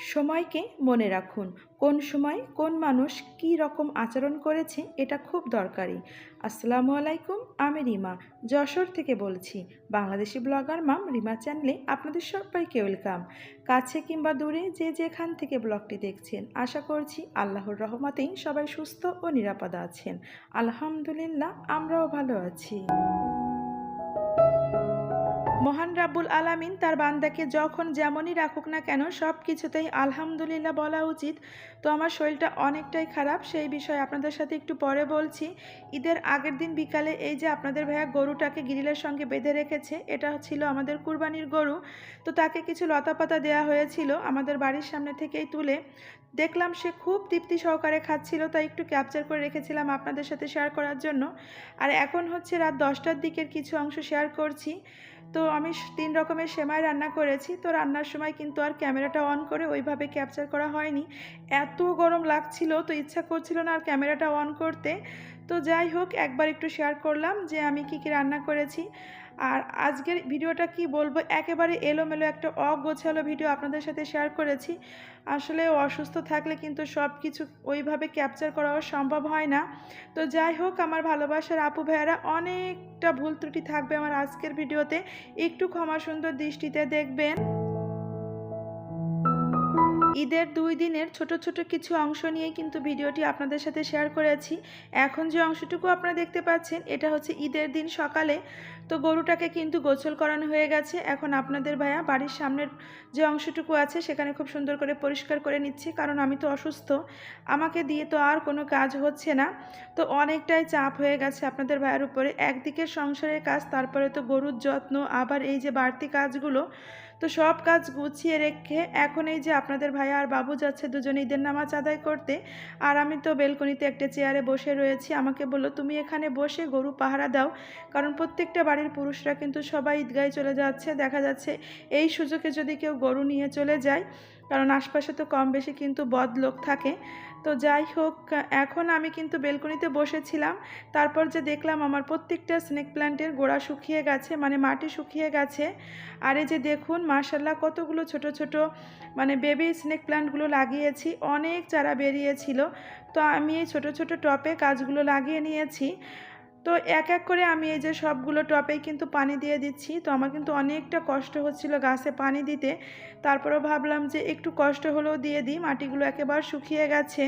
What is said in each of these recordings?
সময়কে মনে রাখুন। কোন সময় কোন মানুষ কী রকম আচরণ করেছে এটা খুব দরকারি। আসসালামু আলাইকুম, আমি রিমা। যশোর থেকে বলছি। বাংলাদেশি ব্লগার মাম রিমা চ্যানেলে আপনাদের সবাইকে ওয়েলকাম। কাছে কিংবা দূরে যে যেখান থেকে ব্লগটি দেখছেন, আশা করছি আল্লাহর রহমতেই সবাই সুস্থ ও নিরাপদ আছেন। আলহামদুলিল্লাহ, আমরাও ভালো আছি। মহান রাব্বুল আলামিন তার বান্দাকে যখন যেমনই রাখুক না কেন সব কিছুতেই আলহামদুলিল্লাহ বলা উচিত। তো আমার শরীরটা অনেকটাই খারাপ, সেই বিষয়ে আপনাদের সাথে একটু পরে বলছি। ঈদের আগের দিন বিকালে এই যে আপনাদের ভাইয়া গরুটাকে গিরিলের সঙ্গে বেঁধে রেখেছে, এটা ছিল আমাদের কুরবানির গরু। তো তাকে কিছু লতাপাতা দেওয়া হয়েছিল আমাদের বাড়ির সামনে থেকেই তুলে। দেখলাম সে খুব তৃপ্তি সহকারে খাচ্ছিল, তাই একটু ক্যাপচার করে রেখেছিলাম আপনাদের সাথে শেয়ার করার জন্য। আর এখন হচ্ছে রাত দশটার দিকের কিছু অংশ শেয়ার করছি। তো আমি তিন রকমের সেমাই রান্না করেছি। তো রান্নার সময় কিন্তু আর ক্যামেরাটা অন করে ওইভাবে ক্যাপচার করা হয়নি। এত গরম লাগছিল তো ইচ্ছা করছিল না আর ক্যামেরাটা অন করতে। তো যাই হোক, একবার একটু শেয়ার করলাম যে আমি কি কি রান্না করেছি। আর আজকের ভিডিওটা কি বলব, একেবারে এলোমেলো একটা অগোছালো ভিডিও আপনাদের সাথে শেয়ার করেছি। আসলে অসুস্থ থাকলে কিন্তু সব কিছু ওইভাবে ক্যাপচার করাও সম্ভব হয় না। তো যাই হোক, আমার ভালোবাসার আপু ভাইয়ারা, অনেকটা ভুল ত্রুটি থাকবে আমার আজকের ভিডিওতে একটু ক্ষমা সুন্দর দৃষ্টিতে দেখবেন। ঈদের দুই দিনের ছোট ছোট কিছু অংশ নিয়ে কিন্তু ভিডিওটি আপনাদের সাথে শেয়ার করেছি। এখন যে অংশটুকু আপনারা দেখতে পাচ্ছেন, এটা হচ্ছে ঈদের দিন সকালে। তো গরুটাকে কিন্তু গোসল করানো হয়ে গেছে। এখন আপনাদের ভাইয়া বাড়ির সামনের যে অংশটুকু আছে, সেখানে খুব সুন্দর করে পরিষ্কার করে নিচ্ছে, কারণ আমি তো অসুস্থ। আমাকে দিয়ে তো আর কোনো কাজ হচ্ছে না। তো অনেকটাই চাপ হয়ে গেছে আপনাদের ভাইয়ের উপরে। একদিকে সংসারের কাজ, তারপরে তো গরুর যত্ন, আবার এই যে বাড়তি কাজগুলো তো সব কাজ গুছিয়ে রেখে এখন এই যে আপনাদের ভাইয়া আর বাবু যাচ্ছে দুজনে ঈদের নামাজ আদায় করতে। আর আমি তো বেলকনিতে একটা চেয়ারে বসে রয়েছি। আমাকে বলল, তুমি এখানে বসে গরু পাহারা দাও। কারণ প্রত্যেকটা বাড়ির পুরুষরা কিন্তু সবাই ঈদগায় চলে যাচ্ছে। দেখা যাচ্ছে এই সুযোগে যদি কেউ গরু নিয়ে চলে যায় কারণ আশপাশে তো কম বেশি কিন্তু বদ লোক থাকে। তো যাই হোক, এখন আমি কিন্তু বেলকনিতে বসেছিলাম। তারপর যে দেখলাম আমার প্রত্যেকটা স্নেক প্ল্যান্টের গোড়া শুকিয়ে গেছে মানে মাটি শুকিয়ে গেছে। আর এই যে দেখুন মাশাল্লাহ কতগুলো ছোট ছোট মানে বেবি স্নেক প্ল্যান্টগুলো লাগিয়েছি, অনেক চারা বেরিয়েছিল। তো আমি এই ছোটো ছোটো টপে কাজগুলো লাগিয়ে নিয়েছি। তো এক এক করে আমি এই যে সবগুলো টপে কিন্তু পানি দিয়ে দিচ্ছি। তো আমার কিন্তু অনেকটা কষ্ট হচ্ছিল গাছে পানি দিতে। তারপরেও ভাবলাম যে একটু কষ্ট হলেও দিয়ে দিই, মাটিগুলো একেবারে শুকিয়ে গেছে।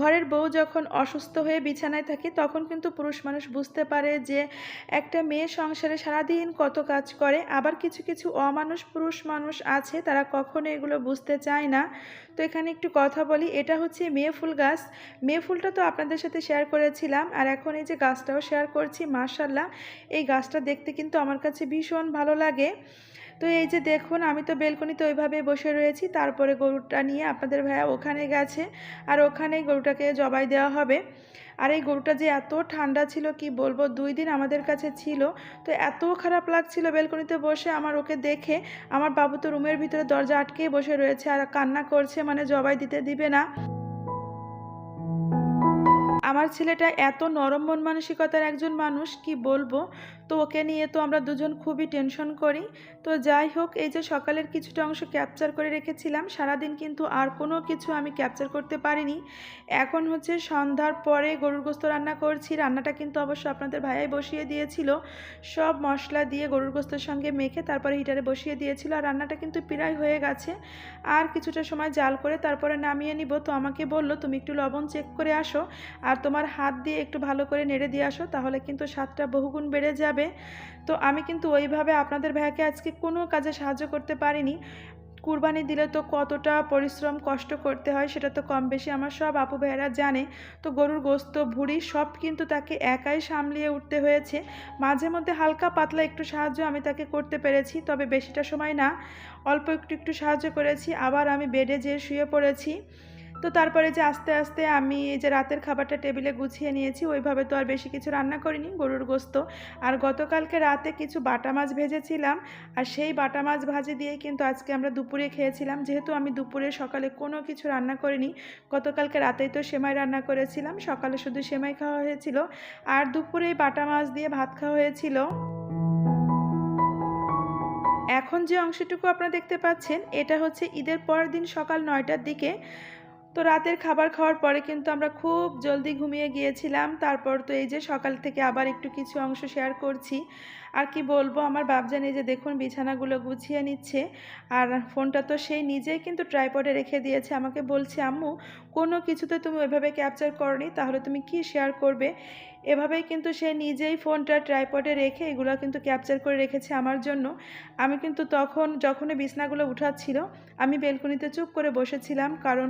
ঘরের বউ যখন অসুস্থ হয়ে বিছানায় থাকে, তখন কিন্তু পুরুষ মানুষ বুঝতে পারে যে একটা মেয়ে সংসারে সারাদিন কত কাজ করে। আবার কিছু কিছু অমানুষ, পুরুষ মানুষ আছে, তারা কখনো এগুলো বুঝতে চায় না। তো এখানে একটু কথা বলি, এটা হচ্ছে মেয়ে ফুল গাছ। মেয়ে ফুলটা তো আপনাদের সাথে শেয়ার করেছিলাম, আর এখন এই যে গাছটাও শেয়ার করছি মার্শাল্লাহ এই গাছটা দেখতে কিন্তু আমার কাছে ভীষণ ভালো লাগে। তো এই যে দেখুন, আমি তো বেলকনিতে ওইভাবে বসে রয়েছি। তারপরে গরুটা নিয়ে আপনাদের ভাইয়া ওখানে গেছে। আর ওখানেই গরুটাকে জবাই দেওয়া হবে। আর এই গরুটা যে এত ঠান্ডা ছিল, কি বলব, দুই দিন আমাদের কাছে ছিল। তো এত খারাপ লাগছিল বেলকনিতে বসে আমার ওকে দেখে। আমার বাবু তো রুমের ভিতরে দরজা আটকেই বসে রয়েছে আর কান্না করছে মানে জবাই দিতে দিবে না। আমার ছেলেটা এত নরম মন মানসিকতার একজন মানুষ, কি বলব? তো ওকে নিয়ে তো আমরা দুজন খুবই টেনশন করি। তো যাই হোক, এই যে সকালের কিছুটা অংশ ক্যাপচার করে রেখেছিলাম, সারাদিন কিন্তু আর কোনো কিছু আমি ক্যাপচার করতে পারিনি। এখন হচ্ছে সন্ধ্যার পরে গরুর গোস্ত রান্না করছি, রান্নাটা কিন্তু অবশ্য আপনাদের ভাইয়াই বসিয়ে দিয়েছিল। সব মশলা দিয়ে গরুর গোস্তের সঙ্গে মেখে তারপরে হিটারে বসিয়ে দিয়েছিল। আর রান্নাটা কিন্তু প্রায় হয়ে গেছে। আর কিছুটা সময় জাল করে তারপরে নামিয়ে নিব। তো আমাকে বলল, তুমি একটু লবণ চেক করে আসো। আর তোমার হাত দিয়ে একটু ভালো করে নেড়ে দিয়ে আসো, তাহলে কিন্তু স্বাদটা বহুগুণ বেড়ে যাবে। তো আমি কিন্তু ওইভাবে আপনাদের ভাইয়াকে আজকে কোনো কাজে সাহায্য করতে পারিনি। কুরবানি দিলে তো কতটা পরিশ্রম, কষ্ট করতে হয় সেটা তো কম বেশি আমার সব আপু ভাইয়েরা জানে। তো গরুর গোস্ত, ভুড়ি সব কিন্তু তাকে একাই সামলিয়ে উঠতে হয়েছে। মাঝে মধ্যে হালকা পাতলা একটু সাহায্য আমি তাকে করতে পেরেছি, তবে বেশিটা সময় না। অল্প একটু একটু সাহায্য করেছি, আবার আমি বেডে যেয়ে শুয়ে পড়েছি। তো তারপরে যে আস্তে আস্তে আমি এই যে রাতের খাবারটা টেবিলে গুছিয়ে নিয়েছি, ওইভাবে তো আর বেশি কিছু রান্না করিনি, গরুর গোস্ত। আর গতকালকে রাতে কিছু বাটা মাছ ভেজেছিলাম, আর সেই বাটা মাছ ভাজি দিয়েই কিন্তু আজকে আমরা দুপুরে খেয়েছিলাম। যেহেতু আমি দুপুরে সকালে কোনো কিছু রান্না করিনি, গতকালকে রাতেই তো সেমাই রান্না করেছিলাম, সকালে শুধু সেমাই খাওয়া হয়েছিল। আর দুপুরে বাটা মাছ দিয়ে ভাত খাওয়া হয়েছিল। এখন যে অংশটুকু আপনারা দেখতে পাচ্ছেন, এটা হচ্ছে ঈদের পরের দিন সকাল নয়টার দিকে তো রাতের খাবার খাওয়ার পরে কিন্তু আমরা খুব জলদি ঘুমিয়ে গিয়েছিলাম। তারপর তো এই যে সকাল থেকে আবার একটু কিছু অংশ শেয়ার করছি। আর কি বলব, আমার বাপজান এই যে দেখুন বিছানাগুলো গুছিয়ে নিচ্ছে। আর ফোনটা তো সেই নিজেই কিন্তু ট্রাইপডে রেখে দিয়েছে। আমাকে বলছে, আম্মু, কোনো কিছুতে তুমি ওইভাবে ক্যাপচার করনি, তাহলে তুমি কি শেয়ার করবে? এভাবেই কিন্তু সে নিজেই ফোনটা ট্রাইপডে রেখে এগুলো কিন্তু ক্যাপচার করে রেখেছে আমার জন্য। আমি কিন্তু তখন যখনই বিছনাগুলো উঠাচ্ছিল, আমি বেলকনিতে চুপ করে বসেছিলাম কারণ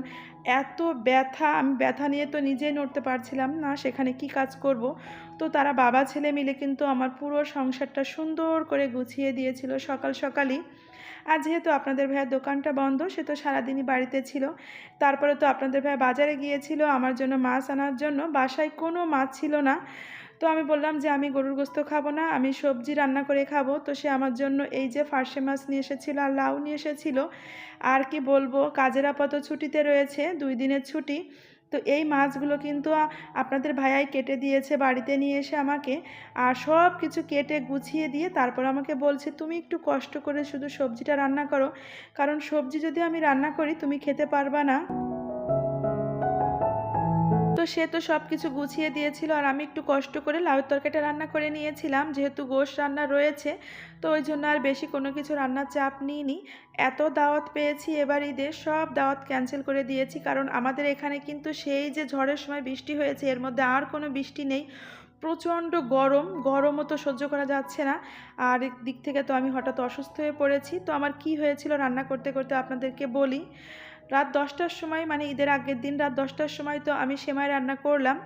এত ব্যথা, আমি ব্যথা নিয়ে তো নিজেই নড়তে পারছিলাম না, সেখানে কি কাজ করব? তো তারা বাবা ছেলে মিলে কিন্তু আমার পুরো সংসারটা সুন্দর করে গুছিয়ে দিয়েছিল সকাল সকালই। আর যেহেতু আপনাদের ভাইয়ের দোকানটা বন্ধ, সে তো সারাদিনই বাড়িতে ছিল। তারপরে তো আপনাদের ভাই বাজারে গিয়েছিল, আমার জন্য মাছ আনার জন্য। বাসায় কোনো মাছ ছিল না। তো আমি বললাম যে আমি গরুর গোস্ত খাব না, আমি সবজি রান্না করে খাব। তো সে আমার জন্য এই যে ফার্সে মাছ নিয়ে এসেছিল আর লাউ নিয়ে এসেছিল। আর কি বলব, কাজের আপাতত ছুটিতে রয়েছে, দুই দিনের ছুটি। তো এই মাছগুলো কিন্তু আপনাদের ভাইয়াই কেটে দিয়েছে বাড়িতে নিয়ে এসে আমাকে। আর সব কিছু কেটে গুছিয়ে দিয়ে তারপর আমাকে বলছে, তুমি একটু কষ্ট করে শুধু সবজিটা রান্না করো। কারণ সবজি যদি আমি রান্না করি, তুমি খেতে পারবা না। তো সে তো সব কিছু গুছিয়ে দিয়েছিল আর আমি একটু কষ্ট করে লাউয়ের তরকারিটা রান্না করে নিয়েছিলাম। যেহেতু গোশ রান্না রয়েছে, তো ওই জন্য আর বেশি কোনো কিছু রান্নার চাপ নিইনি। এত দাওয়াত পেয়েছি এবার ঈদের সব দাওয়াত ক্যান্সেল করে দিয়েছি। কারণ আমাদের এখানে কিন্তু সেই যে ঝড়ের সময় বৃষ্টি হয়েছে, এর মধ্যে আর কোনো বৃষ্টি নেই। প্রচণ্ড গরম, গরমও তো সহ্য করা যাচ্ছে না। আর দিক থেকে তো আমি হঠাৎ অসুস্থ হয়ে পড়েছি। তো আমার কি হয়েছিল রান্না করতে করতে আপনাদেরকে বলি। রাত দশটার সময় মানে ঈদের আগের দিন রাত দশটার সময় তো আমি সেমাই রান্না করলাম।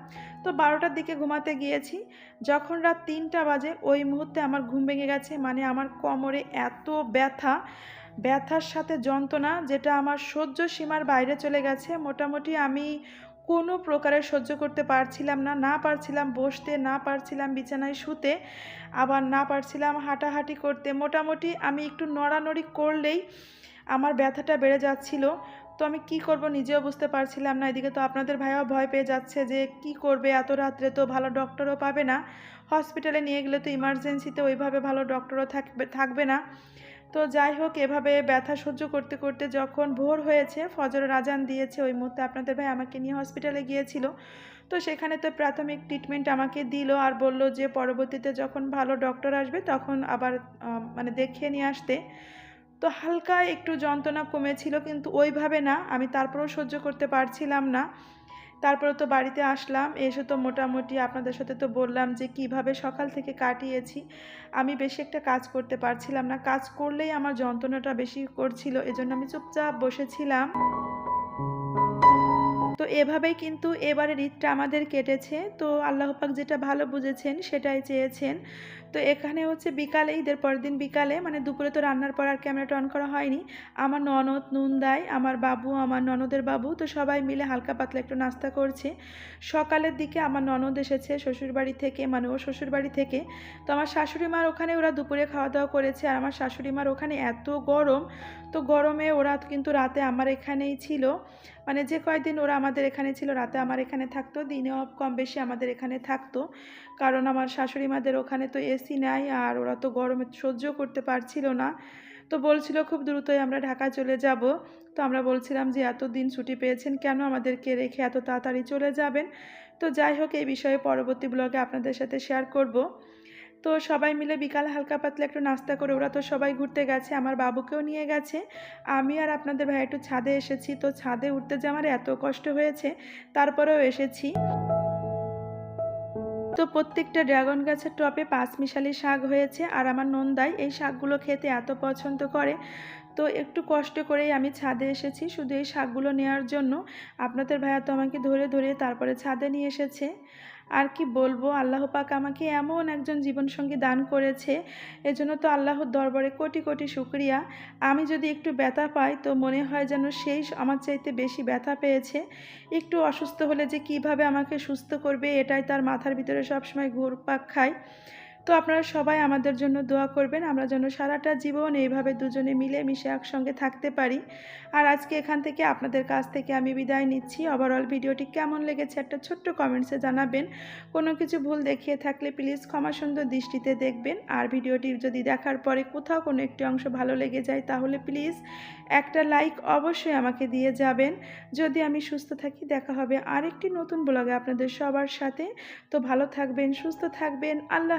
তো বারোটার দিকে ঘুমাতে গিয়েছি। যখন রাত তিনটা বাজে, ওই মুহূর্তে আমার ঘুম ভেঙে গেছে। মানে আমার কোমরে এত ব্যথা, ব্যথার সাথে যন্ত্রণা, যেটা আমার সহ্য সীমার বাইরে চলে গেছে। মোটামুটি আমি কোনো প্রকারে সহ্য করতে পারছিলাম না না পারছিলাম বসতে, না পারছিলাম বিছানায় শুতে, আবার না পারছিলাম হাঁটাহাঁটি করতে। মোটামুটি আমি একটু নড়ানড়ি করলেই আমার ব্যথাটা বেড়ে যাচ্ছিল। তো আমি কি করব নিজেও বুঝতে পারছিলাম না। এদিকে তো আপনাদের ভাইয়াও ভয় পেয়ে যাচ্ছে যে কি করবে, এত রাত্রে তো ভালো ডক্টরও পাবে না। হসপিটালে নিয়ে গেলে তো ইমার্জেন্সিতে ওইভাবে ভালো ডক্টরও থাকবে থাকবে না। তো যাই হোক, এভাবে ব্যথা সহ্য করতে করতে যখন ভোর হয়েছে ফজর আজান দিয়েছে, ওই মুহূর্তে আপনাদের ভাই আমাকে নিয়ে হসপিটালে গিয়েছিল। তো সেখানে তো প্রাথমিক ট্রিটমেন্ট আমাকে দিল আর বলল যে পরবর্তীতে যখন ভালো ডক্টর আসবে তখন আবার মানে দেখিয়ে নিয়ে আসতে। তো হালকা একটু যন্ত্রণা কমেছিল, কিন্তু ওইভাবে না, আমি তারপরেও সহ্য করতে পারছিলাম না। তারপরে তো বাড়িতে আসলাম, এসে তো মোটামুটি আপনাদের সাথে তো বললাম যে কীভাবে সকাল থেকে কাটিয়েছি। আমি বেশি একটা কাজ করতে পারছিলাম না, কাজ করলেই আমার যন্ত্রণাটা বেশি করছিল, এজন্য আমি চুপচাপ বসেছিলাম। তো এভাবেই কিন্তু এবারের ঈদটা আমাদের কেটেছে। তো আল্লাহ পাক যেটা ভালো বুঝেছেন সেটাই চেয়েছেন। তো এখানে হচ্ছে বিকালে, ঈদের পরের দিন বিকালে মানে দুপুরে তো রান্নার পর আর ক্যামেরাটা অন করা হয়নি, আমার ননদ নুনদাই, আমার বাবু, আমার ননদের বাবু, তো সবাই মিলে হালকা পাতলা একটু নাস্তা করছে। সকালের দিকে আমার ননদ এসেছে শ্বশুরবাড়ি থেকে মানে ও শ্বশুরবাড়ি থেকে। তো আমার শাশুড়ি মার ওখানে ওরা দুপুরে খাওয়া দাওয়া করেছে, আর আমার শাশুড়ি মার ওখানে এত গরম তো গরমে ওরা কিন্তু রাতে আমার এখানেই ছিল। মানে যে কয়েকদিন ওরা আমাদের এখানে ছিল, রাতে আমার এখানে থাকতো, দিনেও কম বেশি আমাদের এখানে থাকতো। কারণ আমার শাশুড়ি মাদের ওখানে তো এসি নাই, আর ওরা তো গরমে সহ্য করতে পারছিল না। তো বলছিল খুব দ্রুতই আমরা ঢাকা চলে যাব। তো আমরা বলছিলাম যে এত দিন ছুটি পেয়েছেন কেন আমাদেরকে রেখে এত তাড়াতাড়ি চলে যাবেন? তো যাই হোক, এই বিষয়ে পরবর্তী ব্লগে আপনাদের সাথে শেয়ার করব। তো সবাই মিলে বিকাল হালকা পাতলা একটু নাস্তা করে, ওরা তো সবাই ঘুরতে গেছে, আমার বাবুকেও নিয়ে গেছে। আমি আর আপনাদের ভাই একটু ছাদে এসেছি, তো ছাদে উঠতে যে আমার এত কষ্ট হয়েছে, তারপরেও এসেছি। তো প্রত্যেকটা ড্রাগন গাছের টপে পাঁচমিশালি শাক হয়েছে, আর আমার নন্দাই এই শাকগুলো খেতে এত পছন্দ করে। তো একটু কষ্ট করেই আমি ছাদে এসেছি, শুধু এই শাকগুলো নেওয়ার জন্য। আপনাদের ভাইয়া তো আমাকে ধরে ধরে তারপরে ছাদে নিয়ে এসেছে। আর কি বলব? আল্লাহ পাক আমাকে এমন একজন জীবনসঙ্গী দান করেছে, এজন্য তো আল্লাহর দরবারে কোটি কোটি শুক্রিয়া। আমি যদি একটু ব্যথা পাই, তো মনে হয় যেন সেই আমার চাইতে বেশি ব্যথা পেয়েছে। একটু অসুস্থ হলে যে কীভাবে আমাকে সুস্থ করবে, এটাই তার মাথার ভিতরে সবসময় ঘুরপাক খায়। তো আপনারা সবাই আমাদের জন্য দোয়া করবেন। আমরা যেন সারাটা জীবন এইভাবে দুজনে মিলে মিশে একসঙ্গে থাকতে পারি। আর আজকে এখান থেকে আপনাদের কাছ থেকে আমি বিদায় নিচ্ছি। ওভারঅল ভিডিওটি কেমন লেগেছে একটা ছোট্ট কমেন্টসে জানাবেন। কোনো কিছু ভুল দেখিয়ে থাকলে প্লিজ ক্ষমা সুন্দর দৃষ্টিতে দেখবেন। আর ভিডিওটি যদি দেখার পরে কোথাও কোনো একটি অংশ ভালো লেগে যায় তাহলে প্লিজ একটা লাইক অবশ্যই আমাকে দিয়ে যাবেন। যদি আমি সুস্থ থাকি, দেখা হবে আরেকটি নতুন ব্লগে আপনাদের সবার সাথে। তো ভালো থাকবেন, সুস্থ থাকবেন। আল্লাহ